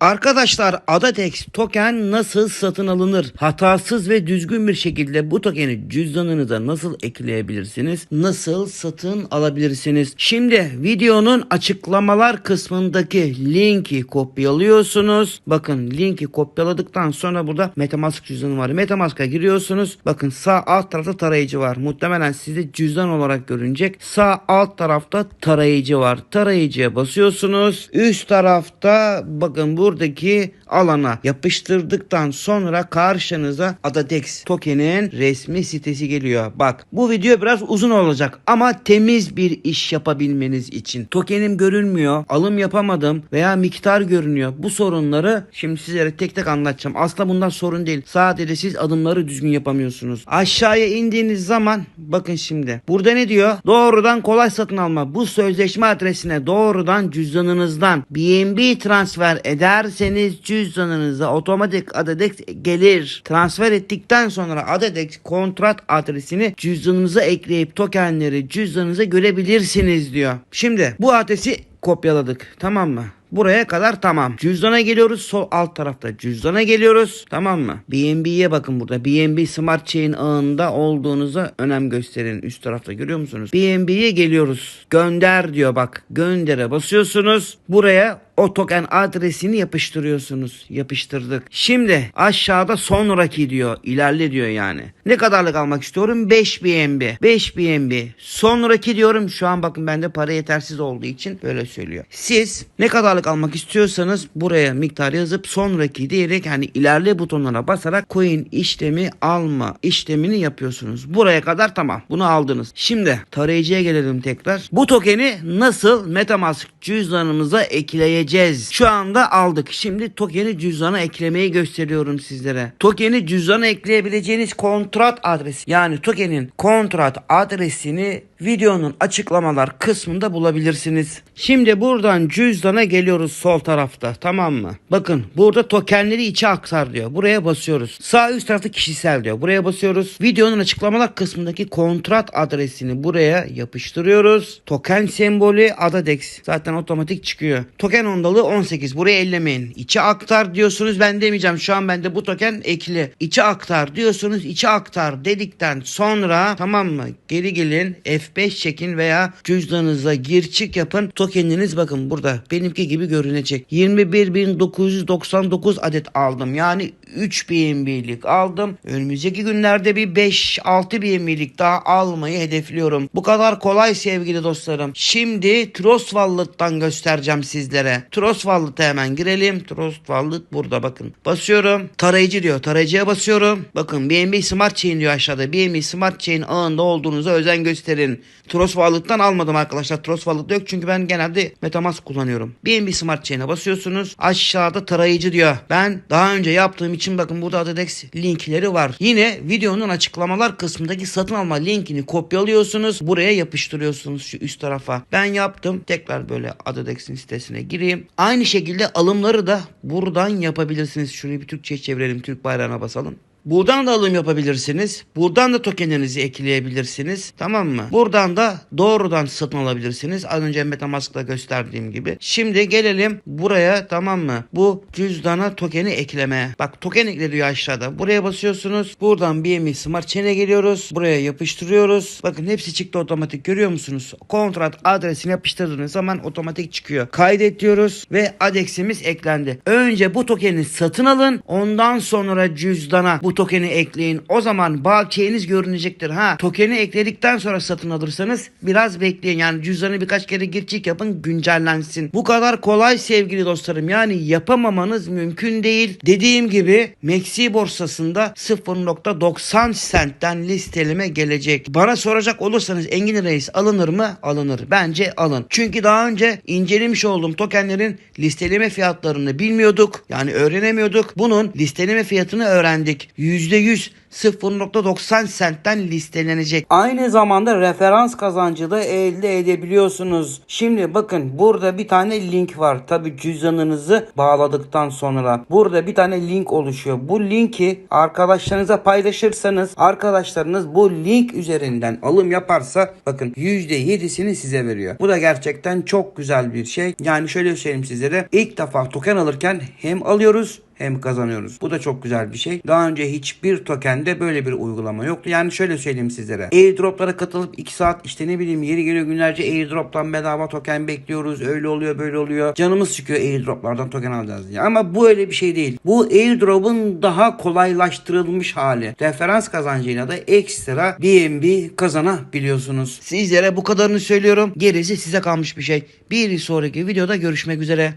Arkadaşlar Adatex token nasıl satın alınır? Hatasız ve düzgün bir şekilde bu tokeni cüzdanınıza nasıl ekleyebilirsiniz? Nasıl satın alabilirsiniz? Şimdi videonun açıklamalar kısmındaki linki kopyalıyorsunuz. Bakın linki kopyaladıktan sonra burada Metamask cüzdanı var. Metamask'a giriyorsunuz. Bakın sağ alt tarafta tarayıcı var. Muhtemelen size cüzdan olarak görünecek. Sağ alt tarafta tarayıcı var. Tarayıcıya basıyorsunuz. Üst tarafta bakın buradaki alana yapıştırdıktan sonra karşınıza Adatex tokenin resmi sitesi geliyor. Bak bu video biraz uzun olacak ama temiz bir iş yapabilmeniz için. Tokenim görünmüyor, alım yapamadım veya miktar görünüyor. Bu sorunları şimdi sizlere tek tek anlatacağım. Aslında bundan sorun değil. Sadece siz adımları düzgün yapamıyorsunuz. Aşağıya indiğiniz zaman bakın şimdi. Burada ne diyor? Doğrudan kolay satın alma. Bu sözleşme adresine doğrudan cüzdanınızdan BNB transfer ederseniz cüzdanınıza otomatik Adadex gelir. Transfer ettikten sonra Adadex kontrat adresini cüzdanınıza ekleyip tokenleri cüzdanınıza görebilirsiniz diyor. Şimdi bu adresi kopyaladık tamam mı? Buraya kadar tamam. Cüzdana geliyoruz. Sol alt tarafta cüzdana geliyoruz. Tamam mı? BNB'ye bakın burada. BNB Smart Chain ağında olduğunuza önem gösterin. Üst tarafta görüyor musunuz? BNB'ye geliyoruz. Gönder diyor bak. Göndere basıyorsunuz. Buraya o token adresini yapıştırıyorsunuz. Yapıştırdık. Şimdi aşağıda sonraki diyor. İlerle diyor yani. Ne kadarlık almak istiyorum? 5 BNB. 5 BNB. Sonraki diyorum. Şu an bakın bende para yetersiz olduğu için böyle söylüyor. Siz ne kadarlık almak istiyorsanız buraya miktar yazıp sonraki diyerek hani ilerle butonuna basarak coin işlemi alma işlemini yapıyorsunuz. Buraya kadar tamam. Bunu aldınız. Şimdi tarayıcıya gelelim tekrar. Bu tokeni nasıl Metamask cüzdanımıza ekleyeceğiz? Şu anda aldık. Şimdi tokeni cüzdana eklemeyi gösteriyorum sizlere. Tokeni cüzdana ekleyebileceğiniz kontrat adresi yani tokenin kontrat adresini videonun açıklamalar kısmında bulabilirsiniz. Şimdi buradan cüzdana geliyoruz sol tarafta tamam mı? Bakın burada tokenleri içe aktar diyor. Buraya basıyoruz. Sağ üst tarafta kişisel diyor. Buraya basıyoruz. Videonun açıklamalar kısmındaki kontrat adresini buraya yapıştırıyoruz. Token sembolü Adadex. Zaten otomatik çıkıyor. Token ondalığı 18. Buraya ellemeyin. İçe aktar diyorsunuz. Ben demeyeceğim. Şu an bende bu token ekli. İçe aktar diyorsunuz. İçe aktar dedikten sonra tamam mı? Geri gelin. F5 çekin veya cüzdanınıza gir çık yapın. Tokeniniz bakın burada benimki gibi görünecek. 21.999 adet aldım. Yani 3 BNB'lik aldım. Önümüzdeki günlerde bir 5-6 BNB'lik daha almayı hedefliyorum. Bu kadar kolay sevgili dostlarım. Şimdi Trust Wallet'tan göstereceğim sizlere. Trust Wallet'a hemen girelim. Trust Wallet burada bakın. Basıyorum. Tarayıcı diyor. Tarayıcıya basıyorum. Bakın BNB Smart Chain diyor aşağıda. BNB Smart Chain ağında olduğunuza özen gösterin. Trust Wallet'tan almadım arkadaşlar. Trust Wallet yok çünkü ben genelde Metamask kullanıyorum. BNB Smart Chain'e basıyorsunuz. Aşağıda tarayıcı diyor. Ben daha önce yaptığım için bakın burada Adadex linkleri var. Yine videonun açıklamalar kısmındaki satın alma linkini kopyalıyorsunuz. Buraya yapıştırıyorsunuz şu üst tarafa. Ben yaptım. Tekrar böyle Adadex'in sitesine gireyim. Aynı şekilde alımları da buradan yapabilirsiniz. Şunu bir Türkçe çevirelim. Türk bayrağına basalım. Buradan da alım yapabilirsiniz. Buradan da tokenlerinizi ekleyebilirsiniz. Tamam mı? Buradan da doğrudan satın alabilirsiniz. Az önce Metamask'ta gösterdiğim gibi. Şimdi gelelim buraya tamam mı? Bu cüzdana tokeni eklemeye. Bak token ekleniyor aşağıda. Buraya basıyorsunuz. Buradan BME Smart Chain'e geliyoruz. Buraya yapıştırıyoruz. Bakın hepsi çıktı otomatik. Görüyor musunuz? Kontrat adresini yapıştırdığınız zaman otomatik çıkıyor. Kaydet diyoruz ve adeximiz eklendi. Önce bu tokeni satın alın. Ondan sonra cüzdana bu tokeni ekleyin. O zaman bakiyeniz görünecektir. Ha tokeni ekledikten sonra satın alırsanız biraz bekleyin. Yani cüzdanı birkaç kere gir yapın güncellensin. Bu kadar kolay sevgili dostlarım. Yani yapamamanız mümkün değil. Dediğim gibi Maxi borsasında 0.90 centten listeleme gelecek. Bana soracak olursanız Engin Reis alınır mı? Alınır. Bence alın. Çünkü daha önce incelemiş olduğum tokenlerin listeleme fiyatlarını bilmiyorduk. Yani öğrenemiyorduk. Bunun listeleme fiyatını öğrendik. %100 0.90 sentten listelenecek. Aynı zamanda referans kazancı da elde edebiliyorsunuz. Şimdi bakın burada bir tane link var. Tabi cüzdanınızı bağladıktan sonra. Burada bir tane link oluşuyor. Bu linki arkadaşlarınıza paylaşırsanız arkadaşlarınız bu link üzerinden alım yaparsa bakın %7'sini size veriyor. Bu da gerçekten çok güzel bir şey. Yani şöyle söyleyeyim sizlere. İlk defa token alırken hem alıyoruz hem kazanıyoruz. Bu da çok güzel bir şey. Daha önce hiçbir tokende böyle bir uygulama yoktu. Yani şöyle söyleyeyim sizlere. Airdroplara katılıp 2 saat işte ne bileyim yeri geliyor günlerce airdroptan bedava token bekliyoruz. Öyle oluyor böyle oluyor. Canımız çıkıyor airdroplardan token alacağız diye. Ama bu öyle bir şey değil. Bu airdrop'un daha kolaylaştırılmış hali. Referans kazancıyla da ekstra BNB kazanabiliyorsunuz. Sizlere bu kadarını söylüyorum. Gerisi size kalmış bir şey. Bir sonraki videoda görüşmek üzere.